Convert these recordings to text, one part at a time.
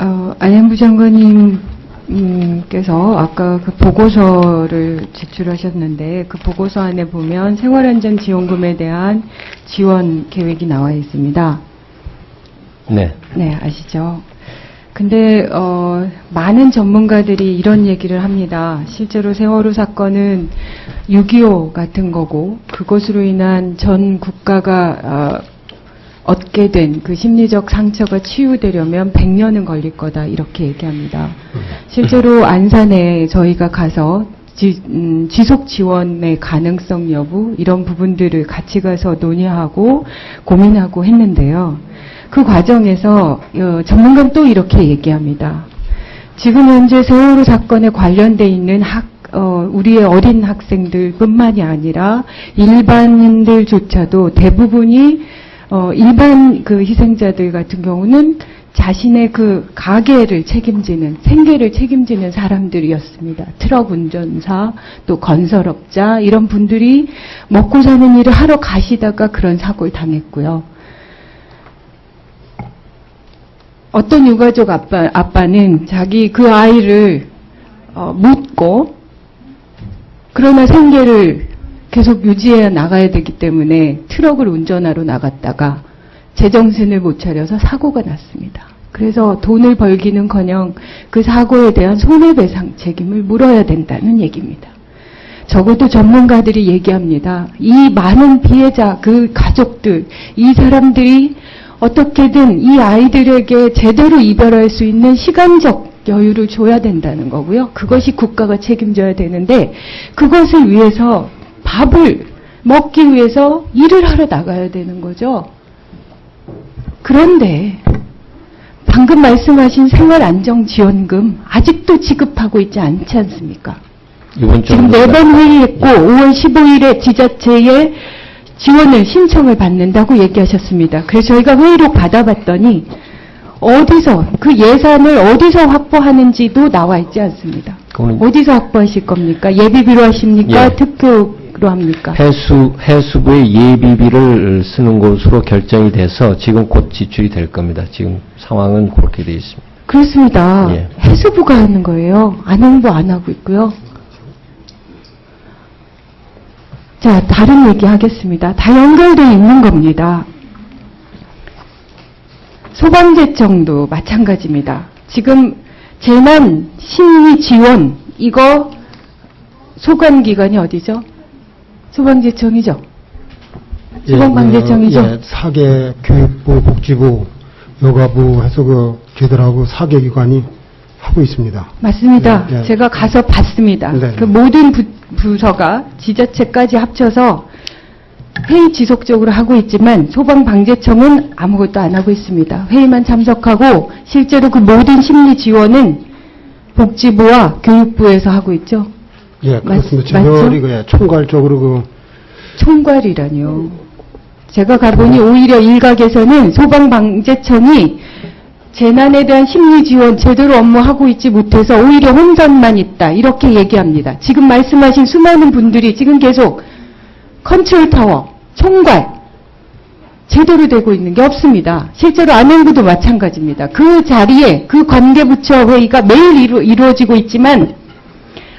어, 안행부 장관님께서 아까 그 보고서를 제출하셨는데 그 보고서 안에 보면 생활안전지원금에 대한 지원 계획이 나와 있습니다. 네. 네, 아시죠? 근데 어, 많은 전문가들이 이런 얘기를 합니다. 실제로 세월호 사건은 6.25 같은 거고 그것으로 인한 전 국가가 어, 얻게 된 그 심리적 상처가 치유되려면 100년은 걸릴 거다 이렇게 얘기합니다. 실제로 안산에 저희가 가서 지, 음, 지속 지원의 가능성 여부 이런 부분들을 같이 가서 논의하고 고민하고 했는데요. 그 과정에서 어, 전문가는 또 이렇게 얘기합니다. 지금 현재 세월호 사건에 관련돼 있는 학, 어, 우리의 어린 학생들뿐만이 아니라 일반인들조차도 대부분이 어, 일반 그 희생자들 같은 경우는 자신의 그 가게를 책임지는 생계를 책임지는 사람들이었습니다. 트럭 운전사 또 건설업자 이런 분들이 먹고 사는 일을 하러 가시다가 그런 사고를 당했고요. 어떤 유가족 아빠, 아빠는 자기 그 아이를 어, 묻고 그러나 생계를 계속 유지해 나가야 되기 때문에 트럭을 운전하러 나갔다가 제정신을 못 차려서 사고가 났습니다. 그래서 돈을 벌기는커녕 그 사고에 대한 손해배상 책임을 물어야 된다는 얘기입니다. 적어도 전문가들이 얘기합니다. 이 많은 피해자, 그 가족들, 이 사람들이 어떻게든 이 아이들에게 제대로 이별할 수 있는 시간적 여유를 줘야 된다는 거고요. 그것이 국가가 책임져야 되는데 그것을 위해서 밥을 먹기 위해서 일을 하러 나가야 되는 거죠. 그런데 방금 말씀하신 생활안정지원금 아직도 지급하고 있지 않지 않습니까? 지금 네 번 회의했고 5월 15일에 지자체에 지원을 신청을 받는다고 얘기하셨습니다. 그래서 저희가 회의록 받아봤더니 어디서 그 예산을 어디서 확보하는지도 나와 있지 않습니다. 어디서 확보하실 겁니까? 예비비로 하십니까? 예. 특표 로 합니까? 해수 해수부의 예비비를 쓰는 것으로 결정이 돼서 지금 곧 지출이 될 겁니다. 지금 상황은 그렇게 되어 있습니다. 그렇습니다. 예. 해수부가 하는 거예요. 안행부 안 하고 있고요. 자, 다른 얘기 하겠습니다. 다 연결되어 있는 겁니다. 소방제청도 마찬가지입니다. 지금 재난 심리 지원 이거 소관 기관이 어디죠? 소방제청이죠. 소방방재청이죠. 예, 사계 교육부, 복지부, 여가부 해서 그 제들하고 사계 기관이 하고 있습니다. 맞습니다. 네, 네. 제가 가서 봤습니다. 네, 네. 그 모든 부, 부서가 지자체까지 합쳐서 회의 지속적으로 하고 있지만 소방방재청은 아무것도 안 하고 있습니다. 회의만 참석하고 실제로 그 모든 심리 지원은 복지부와 교육부에서 하고 있죠. 예, 그렇습니다. 맞-? 저별이 그 총괄적으로 그 총괄이라뇨. 제가 가보니 오히려 일각에서는 소방방재청이 재난에 대한 심리 지원 제대로 업무하고 있지 못해서 오히려 혼선만 있다. 이렇게 얘기합니다. 지금 말씀하신 수많은 분들이 지금 계속 컨트롤 타워, 총괄, 제대로 되고 있는 게 없습니다. 실제로 안행부도 마찬가지입니다. 그 자리에 그 관계부처 회의가 매일 이루, 이루어지고 있지만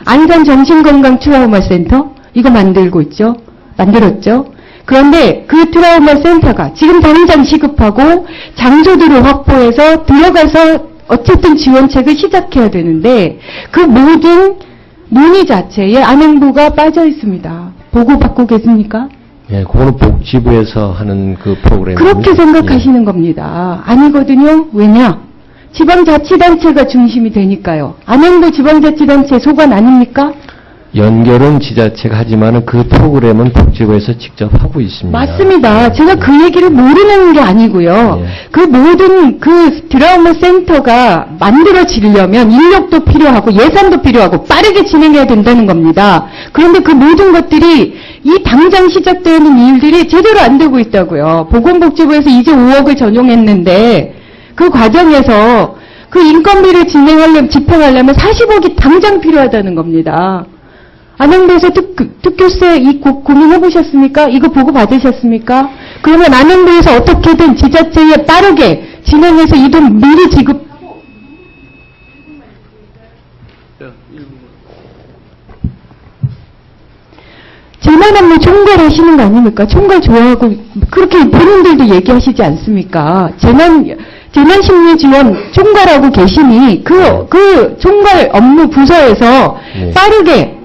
안산 정신건강 트라우마 센터 이거 만들고 있죠. 만들었죠. 그런데 그 트라우마 센터가 지금 당장 시급하고 장소들을 확보해서 들어가서 어쨌든 지원책을 시작해야 되는데 그 모든 논의 자체에 안행부가 빠져 있습니다. 보고 받고 계십니까? 예, 그거는 복지부에서 하는 그 프로그램. 그렇게 생각하시는 겁니다. 아니거든요. 왜냐? 지방자치단체가 중심이 되니까요. 안행부 지방자치단체 소관 아닙니까? 연결은 지자체가 하지만은 그 프로그램은 복지부에서 직접 하고 있습니다. 맞습니다. 제가 그 얘기를 모르는 게 아니고요. 예. 그 모든 그 드라마 센터가 만들어지려면 인력도 필요하고 예산도 필요하고 빠르게 진행해야 된다는 겁니다. 그런데 그 모든 것들이 이 당장 시작되는 일들이 제대로 안 되고 있다고요. 보건복지부에서 이제 5억을 전용했는데 그 과정에서 그 인건비를 진행하려면, 집행하려면 40억이 당장 필요하다는 겁니다. 안양도에서 특, 특교세 이 고, 민해보셨습니까 이거 보고 받으셨습니까? 그러면 안양도에서 어떻게든 지자체에 빠르게 진행해서 이 돈 미리 지급. 제만 하면 총괄 하시는 거 아닙니까? 총괄 좋아하고 그렇게 본인들도 얘기하시지 않습니까? 재난 재난 심리 지원 총괄하고 계시니 그 그 총괄 업무 부서에서 네. 빠르게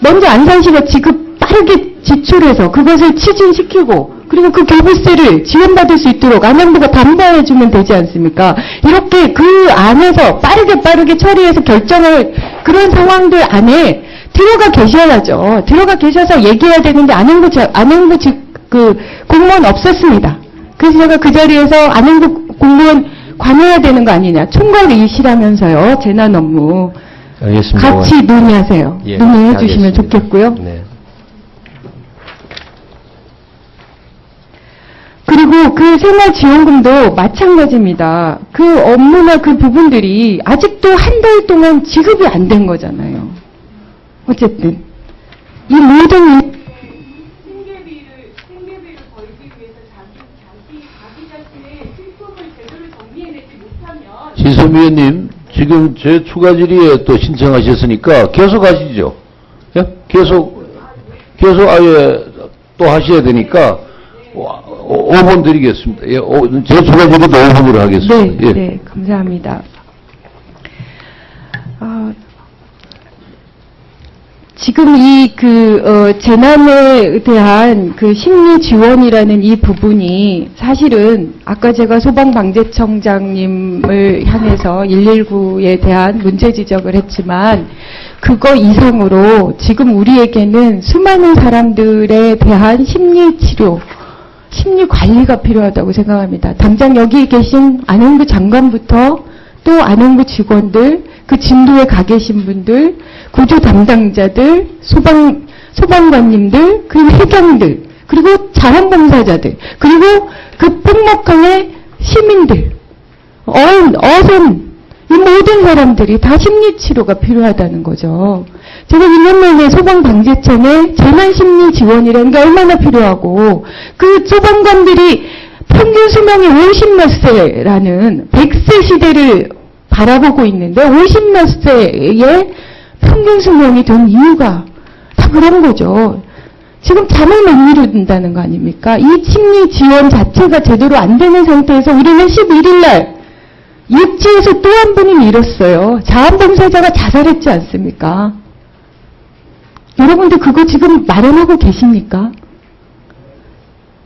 먼저 안산시가 지급 빠르게 지출해서 그것을 추진시키고 그리고 그 교부세를 지원받을 수 있도록 안양부가 담보해주면 되지 않습니까? 이렇게 그 안에서 빠르게 빠르게 처리해서 결정을 그런 상황들 안에 들어가 계셔야죠. 들어가 계셔서 얘기해야 되는데 안양부 저- 안양부 직- 그 공무원 없었습니다. 그래서 제가 그 자리에서 안양부 공무원 관여해야 되는 거 아니냐. 총괄이시라면서요. 재난 업무. 알겠습니다. 같이 논의하세요. 예, 논의해 주시면. 좋겠고요. 네. 그리고 그 생활지원금도 마찬가지입니다. 그 업무나 그 부분들이 아직도 한 달 동안 지급이 안 된 거잖아요. 어쨌든 이 모든 일- 생계비를 생계비를 벌기 위해서 자기 자기 자기 자신의 실품을 제대로 정리해내지 지선 위원님, 지금 제 추가 질의에 또 신청하셨으니까 계속 하시죠. 예? 계속, 계속 아예 또 하셔야 되니까 5분 드리겠습니다. 예, 오- 제 추가 질의도 5분으로 하겠습니다. 네, 예. 네, 감사합니다. 아, 지금 이 그 어, 재난에 대한 그 심리 지원이라는 이 부분이 사실은 아까 제가 소방방재청장님을 향해서 119에 대한 문제 지적을 했지만 그거 이상으로 지금 우리에게는 수많은 사람들에 대한 심리 치료 심리 관리가 필요하다고 생각합니다. 당장 여기 계신 안흥부 장관부터 또 안흥부 직원들, 그 진도에 가 계신 분들, 구조 담당자들, 소방 소방관님들, 그리고 해경들, 그리고 자원봉사자들, 그리고 그 폭력강의 시민들, 어른, 어선, 이 모든 사람들이 다 심리치료가 필요하다는 거죠. 제가 2년 만에 소방방재청에 재난심리 지원이라는 게 얼마나 필요하고, 그 소방관들이 평균 수명이 50몇 세라는 100세 시대를 바라보고 있는데, 50몇 세의 평균 수명이 된 이유가 다 그런 거죠. 지금 잠을 못 이룬다는 거 아닙니까? 이 심리 지원 자체가 제대로 안 되는 상태에서 우리는 11일 날 육지에서 또 한 분이 잃었어요. 자원봉사자가 자살했지 않습니까? 여러분들 그거 지금 마련하고 계십니까?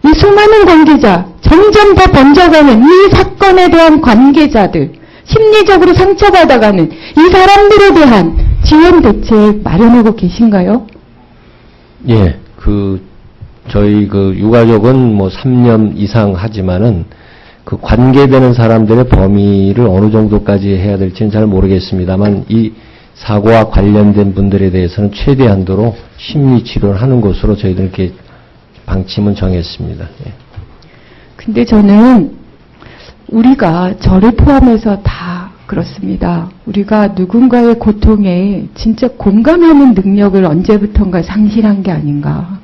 이 수많은 관계자, 점점 더 번져가는 이 사건에 대한 관계자들, 심리적으로 상처받아가는 이 사람들에 대한 지원 대책 마련하고 계신가요? 예, 그 저희 그 유가족은 뭐 3년 이상 하지만은 그 관계되는 사람들의 범위를 어느 정도까지 해야 될지는 잘 모르겠습니다만 이 사고와 관련된 분들에 대해서는 최대한도로 심리 치료를 하는 것으로 저희들 이렇게 방침은 정했습니다. 예. 근데 저는 우리가 저를 포함해서 다 그렇습니다. 우리가 누군가의 고통에 진짜 공감하는 능력을 언제부턴가 상실한 게 아닌가.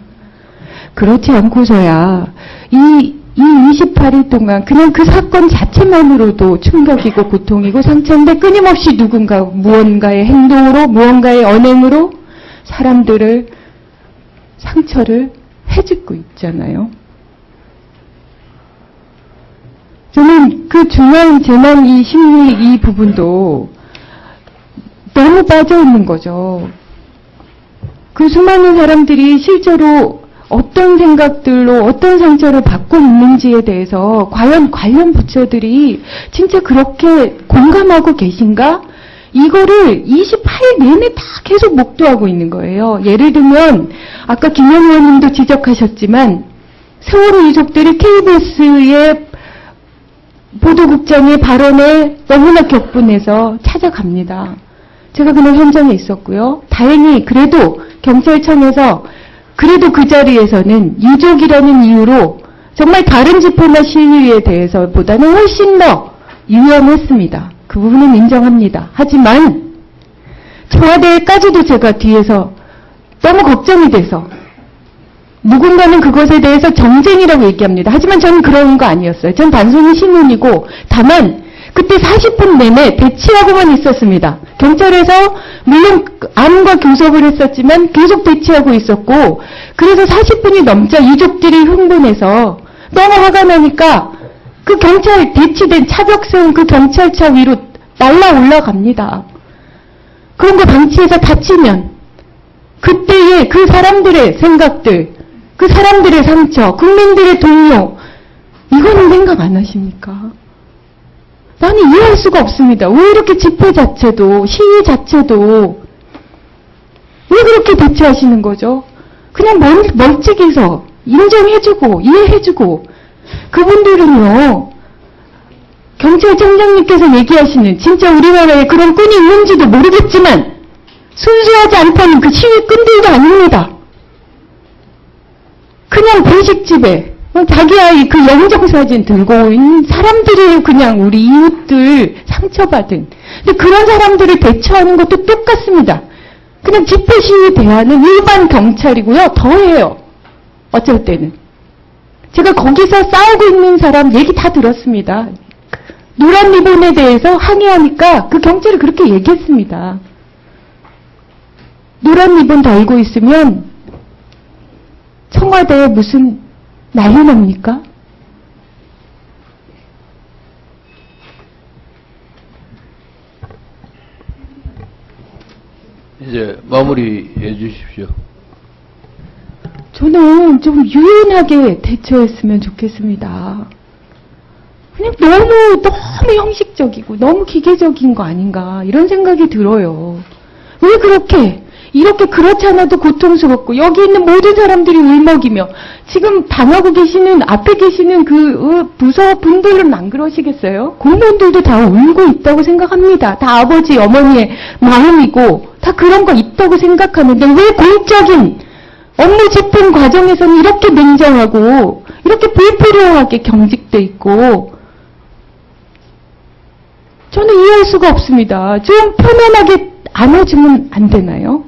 그렇지 않고서야 이, 이 28일 동안 그냥 그 사건 자체만으로도 충격이고 고통이고 상처인데 끊임없이 누군가 무언가의 행동으로 무언가의 언행으로 사람들을 상처를 해짓고 있잖아요. 저는 그 중요한 재난 이 심리 이 부분도 너무 빠져 있는 거죠. 그 수많은 사람들이 실제로 어떤 생각들로 어떤 상처를 받고 있는지에 대해서 과연 관련 부처들이 진짜 그렇게 공감하고 계신가? 이거를 28일 내내 다 계속 목도하고 있는 거예요. 예를 들면 아까 김현 의원님도 지적하셨지만 세월호 유족들이 KBS의 보도국장의 발언에 너무나 격분해서 찾아갑니다. 제가 그날 현장에 있었고요. 다행히 그래도 경찰청에서 그래도 그 자리에서는 유족이라는 이유로 정말 다른 집회나 시위에 대해서보다는 훨씬 더 유연했습니다. 그 부분은 인정합니다. 하지만 청와대까지도 제가 뒤에서 너무 걱정이 돼서 누군가는 그것에 대해서 정쟁이라고 얘기합니다. 하지만 저는 그런 거 아니었어요. 전 단순히 신문이고 다만 그때 40분 내내 대치하고만 있었습니다. 경찰에서 물론 암과 교섭을 했었지만 계속 대치하고 있었고 그래서 40분이 넘자 유족들이 흥분해서 너무 화가 나니까 그 경찰 대치된 차벽 세운 그 경찰차 위로 날라 올라갑니다. 그런 거 방치해서 다치면 그때의 그 사람들의 생각들, 그 사람들의 상처, 국민들의 동요 이거는 생각 안 하십니까? 나는 이해할 수가 없습니다. 왜 이렇게 집회 자체도, 시위 자체도, 왜 그렇게 대처하시는 거죠? 그냥 멀, 멀찍이서 인정해주고, 이해해주고, 그분들은요, 경찰청장님께서 얘기하시는 진짜 우리나라에 그런 끈이 있는지도 모르겠지만, 순수하지 않다는 그 시위 끈들도 아닙니다. 그냥 분식집에 어, 자기 아이 그 영정 사진 들고 있는 사람들이에요. 그냥 우리 이웃들 상처받은. 근데 그런 사람들을 대처하는 것도 똑같습니다. 그냥 집회 시위 대하는 일반 경찰이고요. 더해요. 어쩔 때는. 제가 거기서 싸우고 있는 사람 얘기 다 들었습니다. 노란 리본에 대해서 항의하니까 그 경찰이 그렇게 얘기했습니다. 노란 리본 달고 있으면 청와대에 무슨 난리 납니까? 이제 마무리해 주십시오. 저는 좀 유연하게 대처했으면 좋겠습니다. 그냥 너무, 너무 형식적이고, 너무 기계적인 거 아닌가, 이런 생각이 들어요. 왜 그렇게, 이렇게 그렇지 않아도 고통스럽고, 여기 있는 모든 사람들이 울먹이며, 지금 당하고 계시는, 앞에 계시는 그, 어, 부서 분들은 안 그러시겠어요? 공무원들도 다 울고 있다고 생각합니다. 다 아버지, 어머니의 마음이고, 다 그런 거 있다고 생각하는데, 왜 공적인, 업무 집행 과정에서는 이렇게 냉정하고 이렇게 불필요하게 경직돼 있고 저는 이해할 수가 없습니다. 좀 표면하게 안아주면 안 되나요?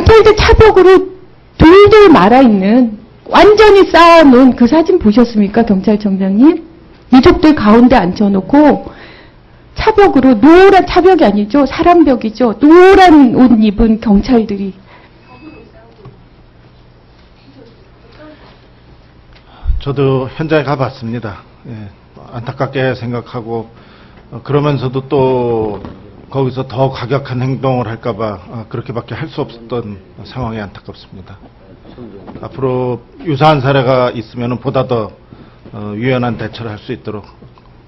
경찰들 차벽으로 돌돌 말아있는 완전히 쌓아놓은 그 사진 보셨습니까? 경찰청장님? 유족들 가운데 앉혀놓고 차벽으로 노란 차벽이 아니죠. 사람벽이죠. 노란 옷 입은 경찰들이 저도 현장에 가봤습니다. 예, 안타깝게 생각하고 어, 그러면서도 또 거기서 더 과격한 행동을 할까봐 어, 그렇게밖에 할 수 없었던 상황이 안타깝습니다. 앞으로 유사한 사례가 있으면 보다 더 어, 유연한 대처를 할 수 있도록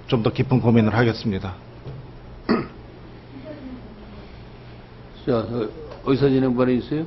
좀 더 깊은 고민을 하겠습니다. 자, 어, 의사진행반에 있어요?